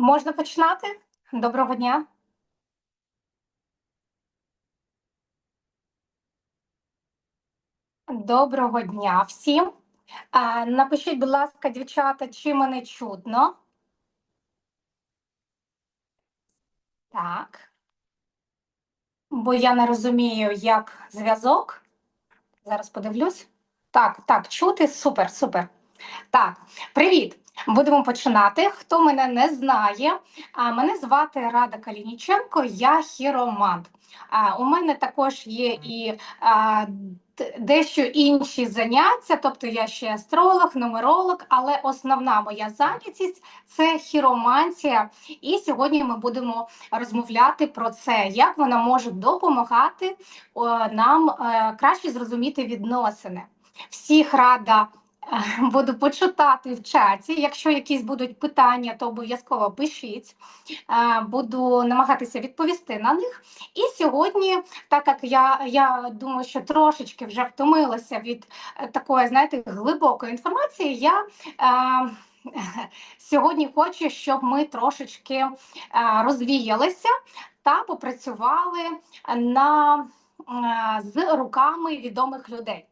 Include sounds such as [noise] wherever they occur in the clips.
Можна починати? Доброго дня. Доброго дня всім. Напишіть, будь ласка, дівчата, чи мене чутно? Так. Бо я не розумію, як зв'язок. Зараз подивлюсь. Так, так, чути. Супер, супер. Так, привіт. Будемо починати. Хто мене не знає, мене звати Рада Калініченко, я хіромант. А у мене також є і дещо інші заняття, тобто я ще астролог, нумеролог, але основна моя зайнятість це хіромантія. І сьогодні ми будемо розмовляти про це, як вона може допомагати нам е, краще зрозуміти відносини. Всіх рада [laughs] буду почитати в чаті. Якщо якісь будуть питання, то обов'язково пишіть. Е, Буду намагатися відповісти на них. І сьогодні, так як я, я думаю, що трошечки вже втомилася від е, такої, знаєте, глибокої інформації, я е, [laughs] сьогодні хочу, щоб ми трошечки розвіялися та попрацювали на, з руками відомих людей.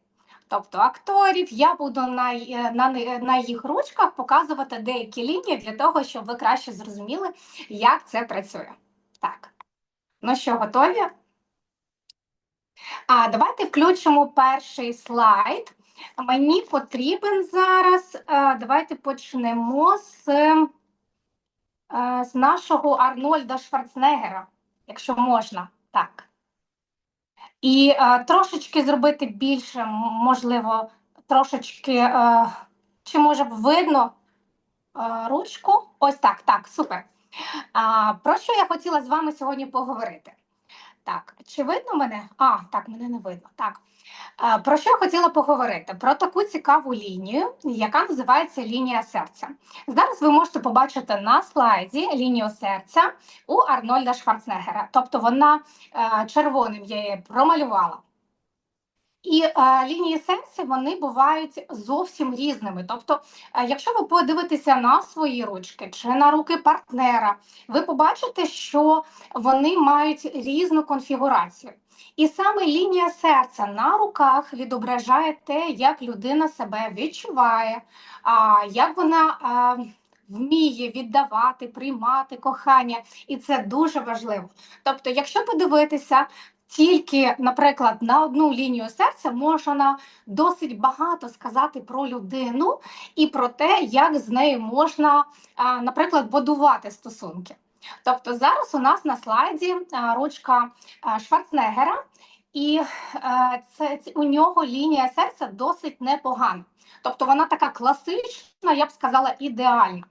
Тобто акторів, я буду на, е, на, на їх ручках показувати деякі лінії для того, щоб ви краще зрозуміли, як це працює. Так. Ну що, готові? А давайте включимо перший слайд. Мені потрібен зараз. е, Давайте почнемо з, е, з нашого Арнольда Шварценеггера, якщо можна. Так. І е, трошечки зробити більше, можливо, трошечки, е, чи може б видно е, ручку? Ось так, так, супер. А, про що я хотіла з вами сьогодні поговорити? Так, чи видно мене? А, так, мене не видно. Так. Про що я хотіла поговорити? Про таку цікаву лінію, яка називається лінія серця. Зараз ви можете побачити на слайді лінію серця у Арнольда Шварценеггера. Тобто вона е, червоним я її промалювала. І е, лінії серця вони бувають зовсім різними. Тобто, е, якщо ви подивитеся на свої ручки чи на руки партнера, ви побачите, що вони мають різну конфігурацію. І саме лінія серця на руках відображає те, як людина себе відчуває, а, як вона а, вміє віддавати, приймати кохання, і це дуже важливо. Тобто, якщо подивитися тільки, наприклад, на одну лінію серця, можна досить багато сказати про людину і про те, як з нею можна, наприклад, будувати стосунки. Тобто зараз у нас на слайді ручка Шварценеггера, і це, у нього лінія серця досить непогана. Тобто вона така класична, я б сказала, ідеальна.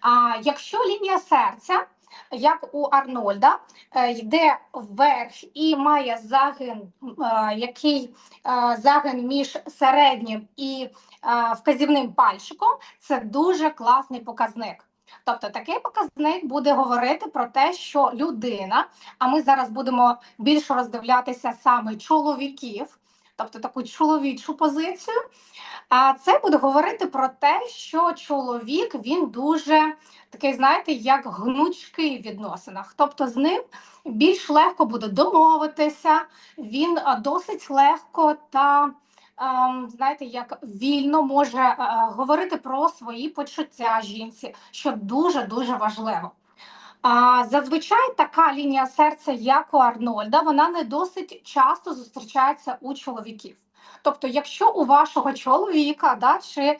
А якщо лінія серця, як у Арнольда, е, йде вверх і має загин, е, який е, загин між середнім і вказівним пальчиком, це дуже класний показник. Тобто такий показник буде говорити про те, що людина, а ми зараз будемо більше роздивлятися саме чоловіків, тобто таку чоловічу позицію. А це буде говорити про те, що чоловік він дуже такий, знаєте, як гнучкий в відносинах. Тобто з ним більш легко буде домовитися, він досить легко та. Знаєте, як вільно може говорити про свої почуття жінці, що дуже дуже важливо. А, зазвичай така лінія серця, як у Арнольда, вона не досить часто зустрічається у чоловіків. Тобто, якщо у вашого чоловіка, да, чи е,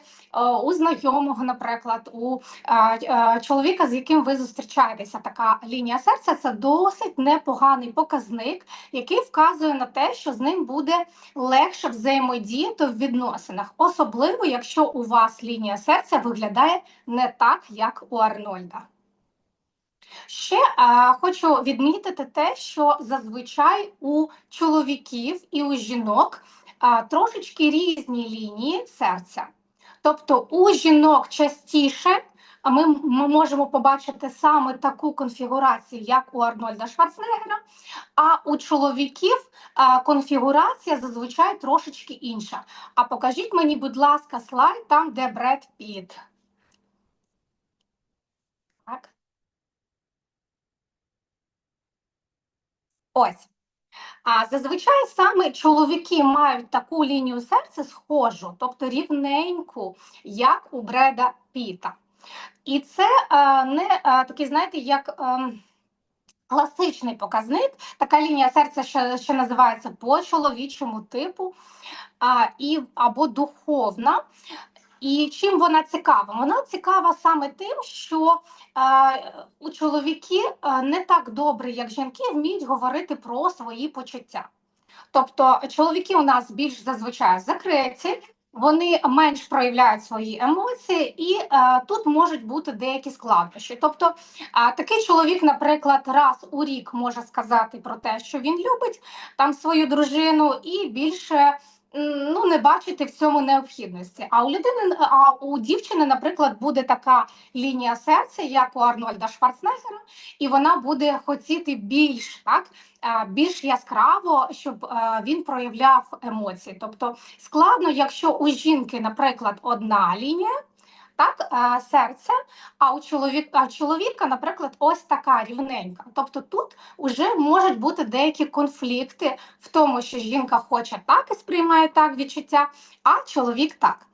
у знайомого, наприклад, у е, е, чоловіка, з яким ви зустрічаєтеся, така лінія серця, це досить непоганий показник, який вказує на те, що з ним буде легше взаємодіяти в відносинах, особливо якщо у вас лінія серця виглядає не так, як у Арнольда. Ще а, хочу відмітити те, що зазвичай у чоловіків і у жінок а, трошечки різні лінії серця. Тобто у жінок частіше ми, ми можемо побачити саме таку конфігурацію, як у Арнольда Шварценеггера, а у чоловіків а, конфігурація зазвичай трошечки інша. А покажіть мені, будь ласка, слайд там, де Бред Піт. Так. Ось. А зазвичай саме чоловіки мають таку лінію серця схожу, тобто рівненьку, як у Бреда Піта. І це е, не е, такий, знаєте, як е, класичний показник, така лінія серця, що, що називається по чоловічому типу, а, і, або духовна. І чим вона цікава? Вона цікава саме тим, що е, чоловіки е, не так добре, як жінки, вміють говорити про свої почуття. Тобто, чоловіки у нас більш зазвичай закриті, вони менш проявляють свої емоції, і е, тут можуть бути деякі складнощі. Тобто, е, такий чоловік, наприклад, раз у рік може сказати про те, що він любить там свою дружину, і більше ну не бачити в цьому необхідності. А у людини, а у дівчини, наприклад, буде така лінія серця, як у Арнольда Шварценеггера, і вона буде хотіти більш так. е, Більш яскраво, щоб е, він проявляв емоції. Тобто складно, якщо у жінки, наприклад, одна лінія, так, е, серця, а у чоловік, а чоловіка, наприклад, ось така рівненька. Тобто тут вже можуть бути деякі конфлікти в тому, що жінка хоче так і сприймає так відчуття, а чоловік так.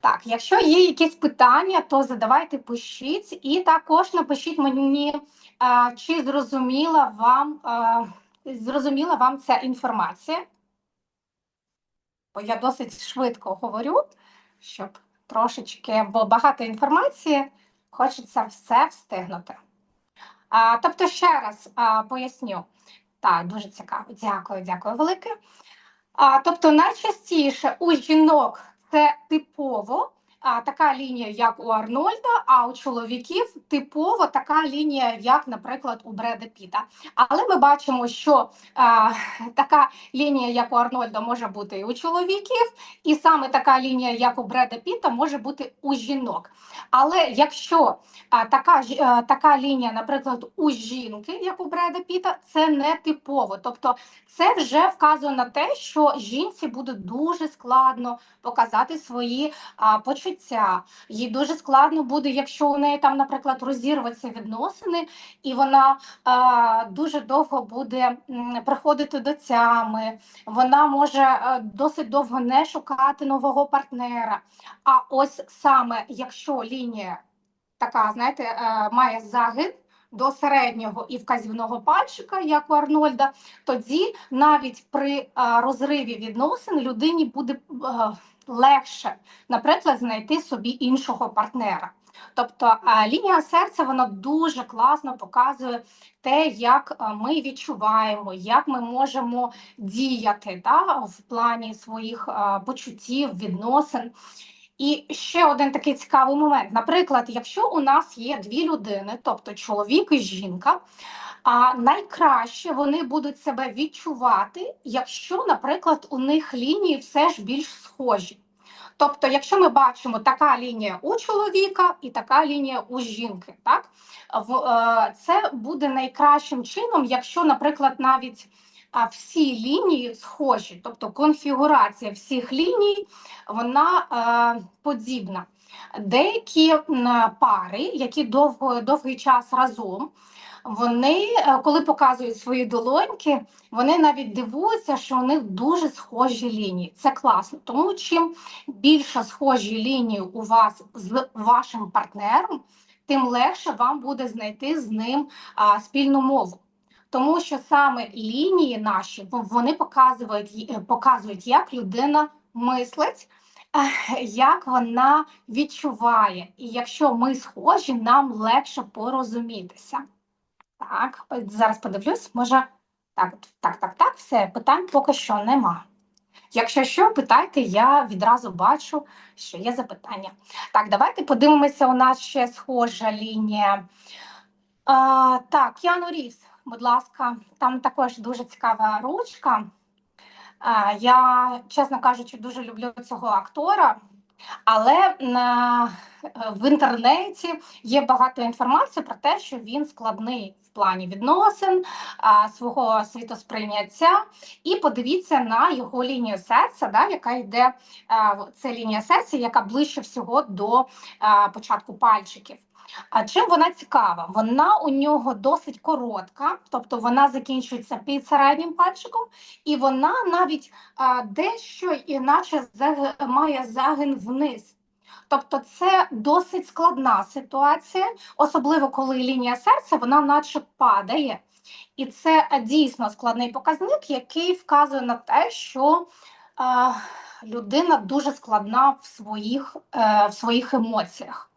Так, якщо є якісь питання, то задавайте, пишіть, і також напишіть мені, е, чи зрозуміла вам, е, зрозуміла вам ця інформація. Бо я досить швидко говорю, щоб трошечки, бо багато інформації, хочеться все встигнути. А, тобто, ще раз а, поясню. Так, дуже цікаво. Дякую, дякую велике. А, тобто, найчастіше у жінок це типово а, така лінія, як у Арнольда, а у чоловіків типово така лінія, як, наприклад, у Бреда Піта. Але ми бачимо, що а, така лінія, як у Арнольда, може бути і у чоловіків, і саме така лінія, як у Бреда Піта, може бути у жінок. Але якщо а, така, ж- е, така лінія, наприклад, у жінки, як у Бреда Піта, це не типово. Тобто це вже вказує на те, що жінці буде дуже складно показати свої а, почуття. Їй дуже складно буде, якщо у неї там, наприклад, розірваться відносини, і вона а, дуже довго буде приходити до тями. Вона може е, досить довго не шукати нового партнера. А ось саме якщо лінія така, знаєте, е, має загин до середнього і вказівного пальчика, як у Арнольда, тоді навіть при е, розриві відносин людині буде легше, наприклад, знайти собі іншого партнера. Тобто лінія серця вона дуже класно показує те, як е, ми відчуваємо, як ми можемо діяти да, в плані своїх е, почуттів, відносин. І ще один такий цікавий момент. Наприклад, якщо у нас є дві людини, тобто чоловік і жінка, а найкраще вони будуть себе відчувати, якщо, наприклад, у них лінії все ж більш схожі. Тобто, якщо ми бачимо така лінія у чоловіка і така лінія у жінки, так е, це буде найкращим чином, якщо, наприклад, навіть всі лінії схожі, тобто конфігурація всіх ліній, вона е, подібна. Деякі пари, які довго, довгий час разом, вони, е, коли показують свої долоньки, вони навіть дивуються, що у них дуже схожі лінії. Це класно. Тому чим більше схожі лінії у вас з вашим партнером, тим легше вам буде знайти з ним а, спільну мову. Тому що саме лінії наші вони показують, е, показують, як людина мислить, як вона відчуває. І якщо ми схожі, нам легше порозумітися. Так, зараз подивлюсь, може. Так, так, так, так, все, питань поки що нема. Якщо що, питайте, я відразу бачу, що є запитання. Так, давайте подивимося, у нас ще схожа лінія. А, так, Яну Ріс, будь ласка, там також дуже цікава ручка. А, я, чесно кажучи, дуже люблю цього актора, але на в інтернеті є багато інформації про те, що він складний плані відносин, свого світосприйняття. І подивіться на його лінію серця, да, яка йде це лінія серця, яка ближче всього до початку пальчиків. А чим вона цікава? Вона у нього досить коротка, тобто вона закінчується під середнім пальчиком, і вона навіть а, дещо іначе має загин вниз. Тобто це досить складна ситуація, особливо коли лінія серця вона наче падає. І це дійсно складний показник, який вказує на те, що е, людина дуже складна в своїх, е, в своїх емоціях.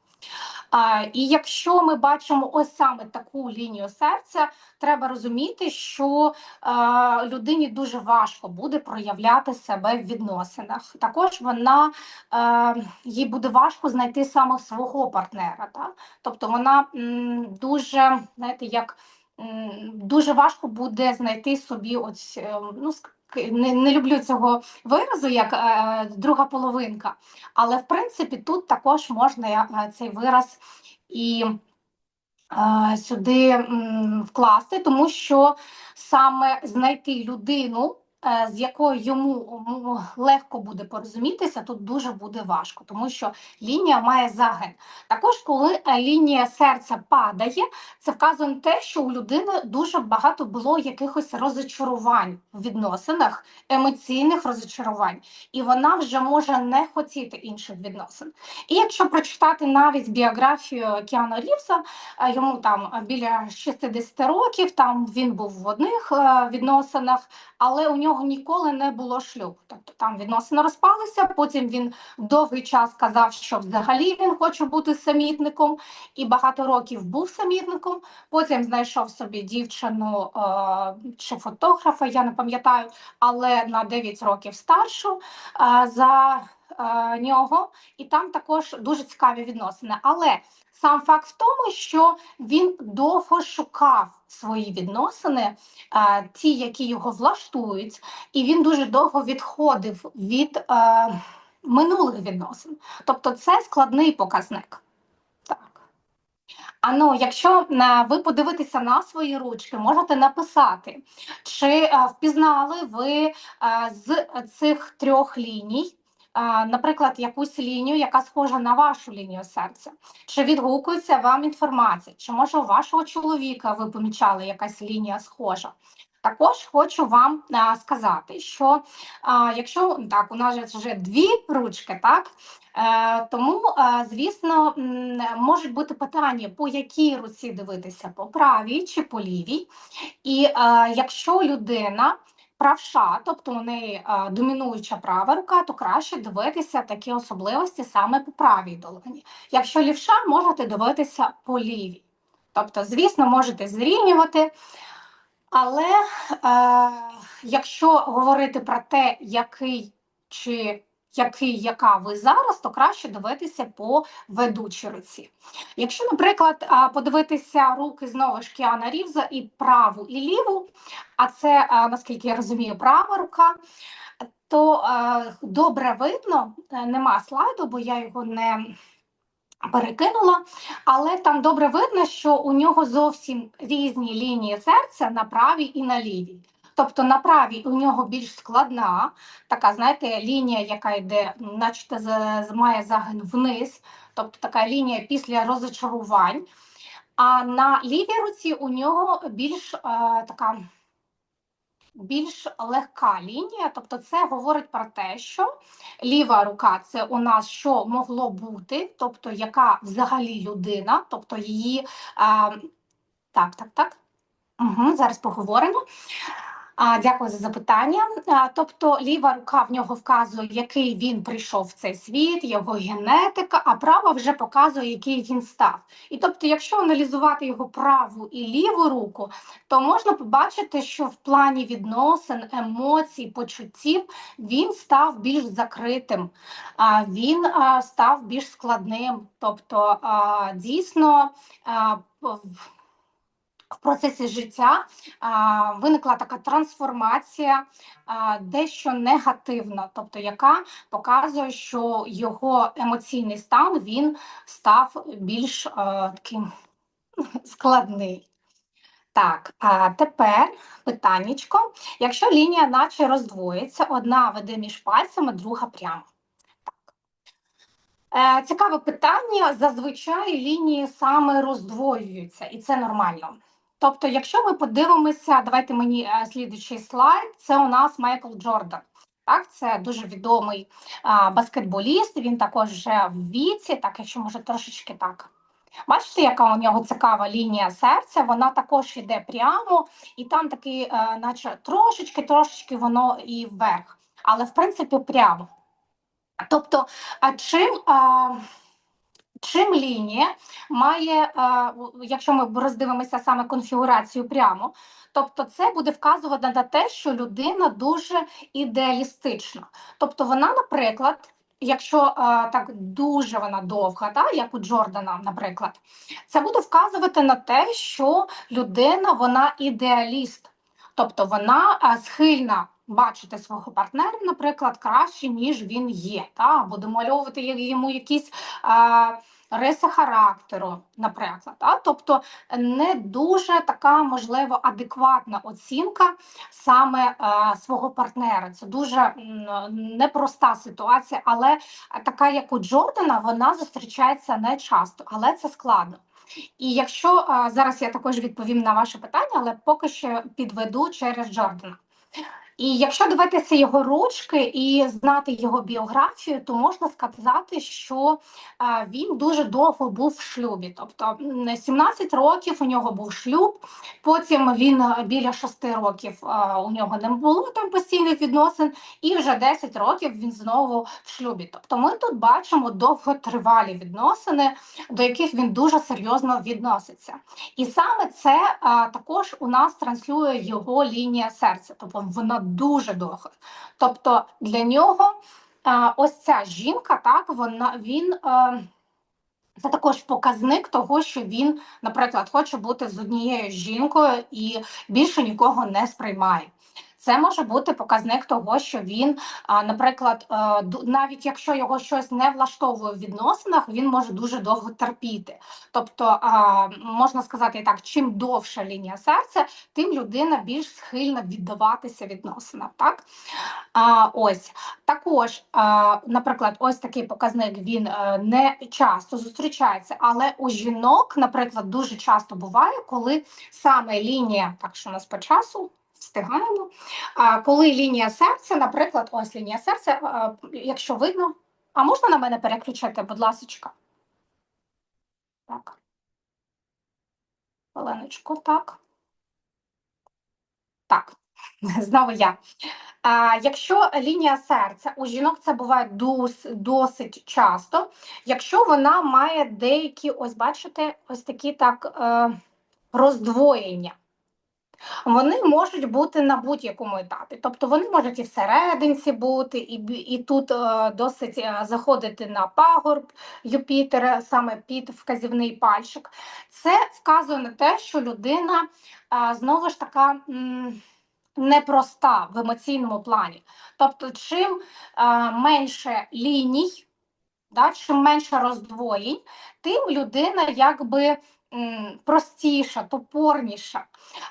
І якщо ми бачимо ось саме таку лінію серця, треба розуміти, що е, людині дуже важко буде проявляти себе в відносинах. Також вона е, їй буде важко знайти саме свого партнера. Так? Тобто вона дуже, знаєте, як дуже важко буде знайти собі ось, е, ну, не, не люблю цього виразу як е, друга половинка, але в принципі тут також можна е, цей вираз і е, сюди м, вкласти, тому що саме знайти людину, з якою йому легко буде порозумітися, тут дуже буде важко, тому що лінія має загин. Також, коли е, лінія серця падає, це вказує те, що у людини дуже багато було якихось розочарувань в відносинах, емоційних розочарувань, і вона вже може не хотіти інших відносин. І якщо прочитати навіть біографію Кіану Рівса, е, йому там е, біля 60 років, там він був в одних е, відносинах, але у нього ніколи не було шлюбу. Тобто там відносини розпалися. Потім він довгий час казав, що взагалі він хоче бути самітником, і багато років був самітником. Потім знайшов собі дівчину е, чи фотографа, я не пам'ятаю, але на 9 років старшу е, за е, нього, і там також дуже цікаві відносини. Але сам факт в тому, що він довго шукав свої відносини, ті, які його влаштують, і він дуже довго відходив від минулих відносин. Тобто, це складний показник. А якщо ви подивитеся на свої ручки, можете написати, чи впізнали ви з цих трьох ліній, наприклад, якусь лінію, яка схожа на вашу лінію серця, чи відгукується вам інформація, чи може у вашого чоловіка ви помічали якась лінія схожа. Також хочу вам а, сказати, що а, якщо так, у нас вже дві ручки, так е, тому, е, звісно, можуть бути питання, по якій руці дивитися, по правій чи по лівій. І е, якщо людина правша, тобто вони домінуюча права рука, то краще дивитися такі особливості саме по правій долоні. Якщо лівша, можете дивитися по лівій. Тобто, звісно, можете зрівнювати. Але е, якщо говорити про те, який чи який, яка ви зараз, то краще дивитися по ведучій руці. Якщо, наприклад, подивитися руки знову ж Кіана Рівза і праву, і ліву, а це, наскільки я розумію, права рука, то добре видно, е, нема слайду, бо я його не перекинула, але там добре видно, що у нього зовсім різні лінії серця на правій і на лівій. Тобто на правій у нього більш складна, така, знаєте, лінія, яка йде, наче має загин вниз, тобто така лінія після розочарувань. А на лівій руці у нього більш е, така більш легка лінія, тобто це говорить про те, що ліва рука це у нас що могло бути, тобто яка взагалі людина, тобто її а, так, так, так. Угу, зараз поговоримо. Дякую за запитання. Тобто ліва рука в нього вказує, який він прийшов в цей світ, його генетика, а права вже показує, який він став. І тобто, якщо аналізувати його праву і ліву руку, то можна побачити, що в плані відносин, емоцій, почуттів він став більш закритим, він став більш складним. Тобто, дійсно. В процесі життя виникла така трансформація, дещо негативна, тобто яка показує, що його емоційний стан він став більш а, таким складний. Так, а тепер питаннячко. Якщо лінія наче роздвоїться, одна веде між пальцями, друга прямо. Е, Цікаве питання. Зазвичай лінії саме роздвоюються, і це нормально. Тобто, якщо ми подивимося, давайте мені е, слідуючий слайд, це у нас Майкл Джордан. Так, це дуже відомий а, баскетболіст. Він також вже в віці, так якщо може трошечки так. Бачите, яка у нього цікава лінія серця, вона також йде прямо, і там такий, е, наче трошечки, трошечки воно і вверх, але в принципі прямо. Тобто, чим, а, чим лінія має, якщо ми роздивимося саме конфігурацію прямо, тобто це буде вказувати на те, що людина дуже ідеалістична. Тобто вона, наприклад, якщо так дуже вона довга, та, як у Джордана, наприклад, це буде вказувати на те, що людина вона ідеаліст. Тобто вона схильна бачити свого партнера, наприклад, краще, ніж він є, та? або домальовувати йому якісь а, риси характеру, наприклад. Та? Тобто не дуже така, можливо, адекватна оцінка саме а, свого партнера. Це дуже непроста ситуація, але така, як у Джордана, вона зустрічається не часто, але це складно. І якщо а, зараз я також відповім на ваше питання, але поки що підведу через Джордана. І якщо дивитися його ручки і знати його біографію, то можна сказати, що він дуже довго був в шлюбі. Тобто м, 17 років у нього був шлюб, потім він біля 6 років у нього не було там постійних відносин, і вже 10 років він знову в шлюбі. Тобто ми тут бачимо довготривалі відносини, до яких він дуже серйозно відноситься. І саме це також у нас транслює його лінія серця, тобто вона дуже довго. Тобто для нього а, ось ця жінка, так вона він. А, це також показник того, що він, наприклад, хоче бути з однією жінкою і більше нікого не сприймає. Це може бути показник того, що він, наприклад, е, навіть якщо його щось не влаштовує в відносинах, він може дуже довго терпіти. Тобто, можна сказати так, чим довша лінія серця, тим людина більш схильна віддаватися відносинам. Так? Ось також, наприклад, ось такий показник він е, не часто зустрічається, але у жінок, наприклад, дуже часто буває, коли саме лінія, так що у нас по часу. Встигаємо. А коли лінія серця, наприклад, ось лінія серця, якщо видно, а можна на мене переключити, будь ласка? Так. Оленочко, так. Так, [laughs] знову я. А, якщо лінія серця у жінок це буває дос, досить часто, якщо вона має деякі, ось бачите, ось такі так е, роздвоєння. Вони можуть бути на будь-якому етапі. Тобто вони можуть і всерединці бути, і, і тут е, досить е, заходити на пагорб Юпітера, саме під вказівний пальчик. Це вказує на те, що людина е, знову ж така. м, Непроста в емоційному плані. Тобто, чим е, менше ліній, да, чим менше роздвоєнь, тим людина якби простіша, топорніша.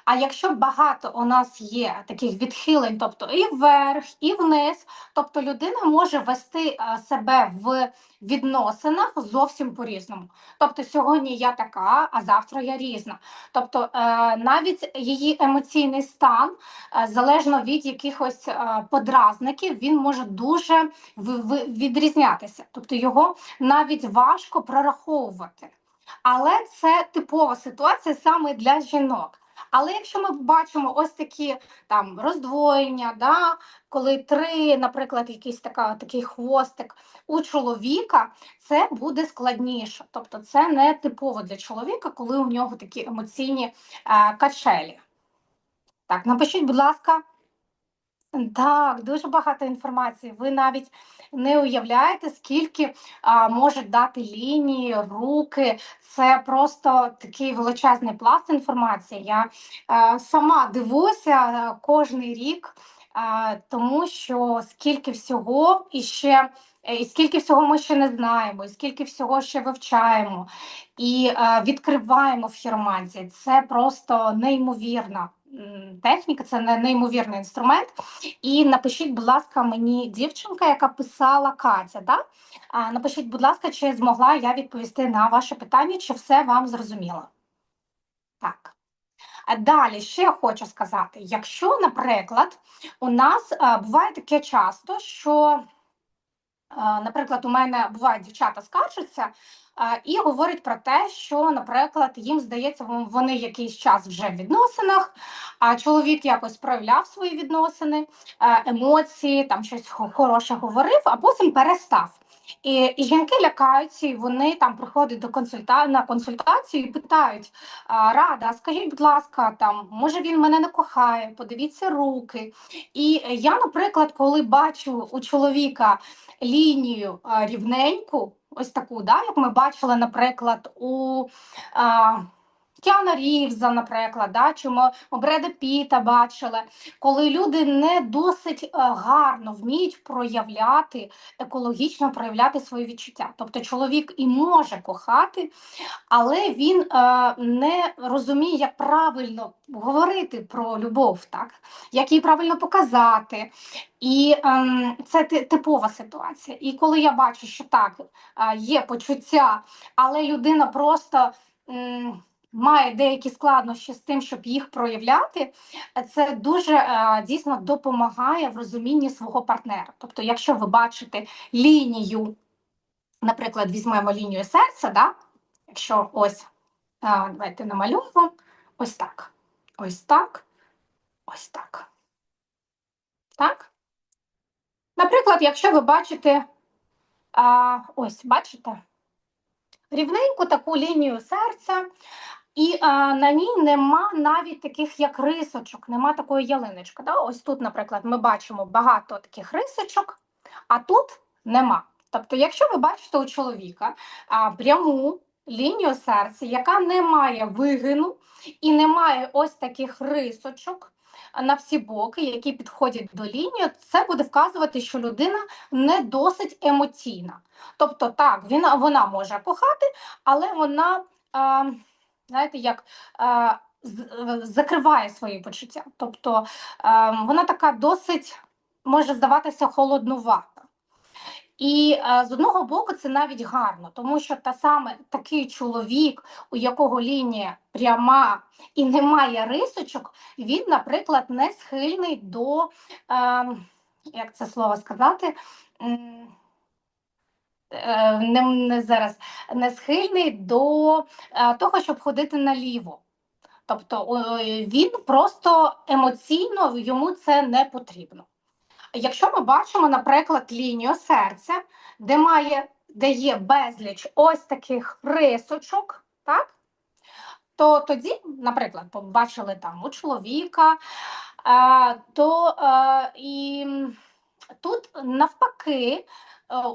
А якщо багато у нас є таких відхилень, тобто і вверх, і вниз, тобто людина може вести е, себе в відносинах зовсім по-різному. Тобто сьогодні я така, а завтра я різна. Тобто е, навіть її емоційний стан, е, залежно від якихось подразників, він може дуже відрізнятися. Тобто його навіть важко прораховувати. Але це типова ситуація саме для жінок. Але якщо ми бачимо ось такі там роздвоєння, да, коли три, наприклад, якийсь така, такий хвостик у чоловіка, це буде складніше. Тобто це не типово для чоловіка, коли у нього такі емоційні е, качелі. Так, напишіть, будь ласка, Так, дуже багато інформації. Ви навіть не уявляєте, скільки а, можуть дати лінії, руки. Це просто такий величезний пласт інформації. Я а, сама дивуся а, кожний рік, а, тому що скільки всього і ще. е, І скільки всього ми ще не знаємо, і скільки всього ще вивчаємо і е, відкриваємо в хіромантії. Це просто неймовірна м, техніка, це неймовірний інструмент. І напишіть, будь ласка, мені дівчинка, яка писала Катя. Да? Напишіть, будь ласка, чи змогла я відповісти на ваше питання, чи все вам зрозуміло? Так. Далі ще хочу сказати: якщо, наприклад, у нас буває таке часто, що, наприклад, у мене бувають дівчата скаржаться і говорять про те, що, наприклад, їм здається, вони якийсь час вже в відносинах, а чоловік якось проявляв свої відносини, е, емоції, там щось хороше говорив, а потім перестав. І, і жінки лякаються, і вони там приходять до консульта... на консультацію і питають: Рада, скажіть, будь ласка, там може він мене не кохає, подивіться руки. І я, наприклад, коли бачу у чоловіка лінію рівненьку, ось таку, да, як ми бачили, наприклад, у а, Кіана Рівза, наприклад, да, чи ми Бреда Піта бачили, коли люди не досить е, гарно вміють проявляти, екологічно проявляти свої відчуття. Тобто чоловік і може кохати, але він е, не розуміє, як правильно говорити про любов, так? як її правильно показати. І ем, це ти- типова ситуація. І коли я бачу, що так, е, є почуття, але людина просто. м, Має деякі складнощі з тим, щоб їх проявляти, це дуже е, дійсно допомагає в розумінні свого партнера. Тобто, якщо ви бачите лінію, наприклад, візьмемо лінію серця, да? якщо ось давайте намалюємо ось так, ось так, ось так. Так? Наприклад, якщо ви бачите, а, ось бачите, рівненьку таку лінію серця, і а, на ній нема навіть таких як рисочок, нема такої ялиночки. Да? Ось тут, наприклад, ми бачимо багато таких рисочок, а тут нема. Тобто, якщо ви бачите у чоловіка а, пряму лінію серця, яка не має вигину і не має ось таких рисочок на всі боки, які підходять до лінії, це буде вказувати, що людина не досить емоційна. Тобто, так, він, вона може кохати, але вона. А, знаєте, як е, е, закриває свої почуття. Тобто е, вона така досить може здаватися холоднувата. І е, з одного боку це навіть гарно, тому що та саме такий чоловік, у якого лінія пряма і немає рисочок, він, наприклад, не схильний до, е, як це слово сказати, не, не зараз не схильний до е, того, щоб ходити наліво. Тобто він просто емоційно йому це не потрібно. Якщо ми бачимо, наприклад, лінію серця, де має, де є безліч ось таких рисочок, так? То тоді, наприклад, побачили там у чоловіка, е, то е, і тут навпаки е,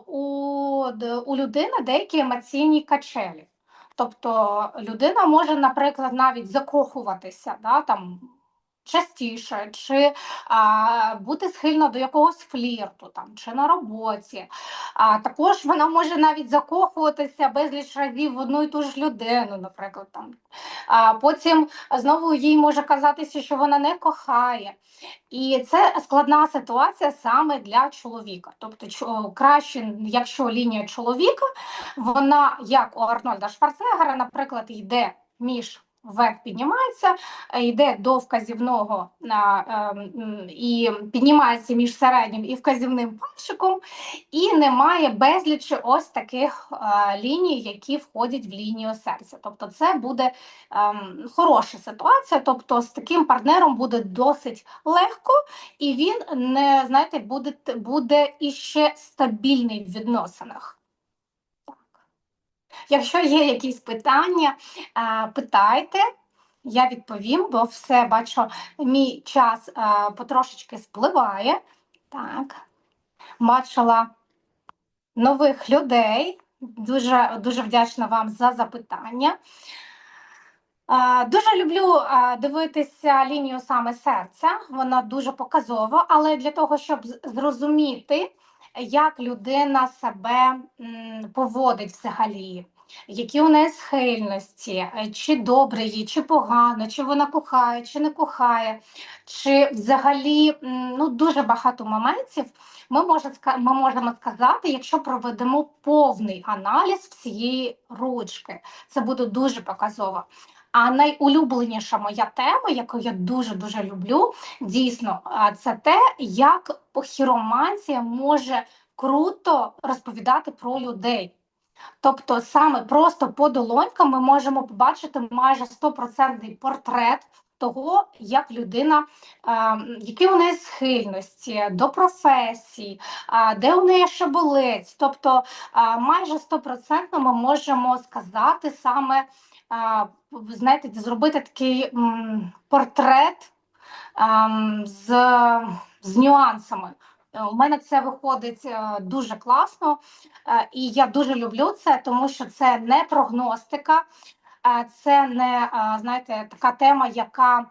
у, у людини деякі емоційні качелі. Тобто людина може, наприклад, навіть закохуватися да, там, частіше, чи а, бути схильна до якогось флірту, там, чи на роботі. А, також вона може навіть закохуватися безліч разів в одну і ту ж людину, наприклад. Там. А, потім знову їй може казатися, що вона не кохає. І це складна ситуація саме для чоловіка. Тобто, чо- краще, якщо лінія чоловіка, вона, як у Арнольда Шварценеггера, наприклад, йде між вверх піднімається, е, йде до вказівного ем, і піднімається між середнім і вказівним пальчиком, і немає безлічі ось таких е, ліній, які входять в лінію серця. Тобто, це буде ем, хороша ситуація. Тобто, з таким партнером буде досить легко, і він не знаєте, буде, буде іще стабільний в відносинах. Якщо є якісь питання, е, питайте. я відповім, бо все бачу, мій час е, потрошечки спливає. Так, бачила нових людей. Дуже, дуже вдячна вам за запитання. Е, Дуже люблю дивитися лінію саме серця. Вона дуже показова, але для того, щоб зрозуміти, як людина себе поводить взагалі, які у неї схильності, е, чи добре їй, чи погано, чи вона кохає, чи не кохає, чи взагалі ну, дуже багато моментів. Ми, може, ми можемо сказати, якщо проведемо повний аналіз всієї ручки. Це буде дуже показово. А найулюбленіша моя тема, яку я дуже дуже люблю, дійсно, це те, як хіромантія може круто розповідати про людей. Тобто, саме просто по долонькам ми можемо побачити майже стопроцентний портрет того, як людина, які у неї схильності до професії, де у неї шаболець. Тобто, майже стопроцентно ми можемо сказати саме знаєте, зробити такий портрет з, з нюансами. Е, У мене це виходить е, дуже класно, е, і я дуже люблю це, тому що це не прогностика, це не знаєте, така тема, яка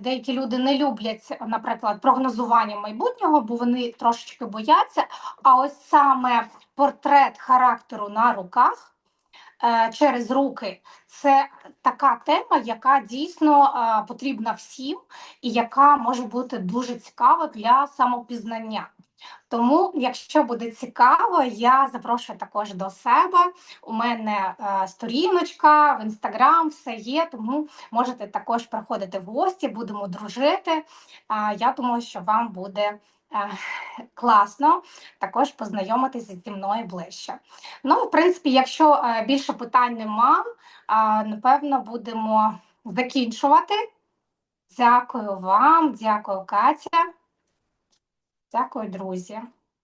деякі люди не люблять, наприклад, прогнозування майбутнього, бо вони трошечки бояться. А ось саме портрет характеру на руках через руки це така тема, яка дійсно е, потрібна всім і яка може бути дуже цікава для самопізнання. Тому, якщо буде цікаво, я запрошую також до себе. У мене е, сторіночка в інстаграм, все є, тому можете також приходити в гості, будемо дружити. Е, я думаю, що вам буде е, класно також познайомитися зі мною ближче. Ну, в принципі, якщо е, більше питань нема, напевно, будемо закінчувати. Дякую вам, дякую, Катя. Дякую, друзі.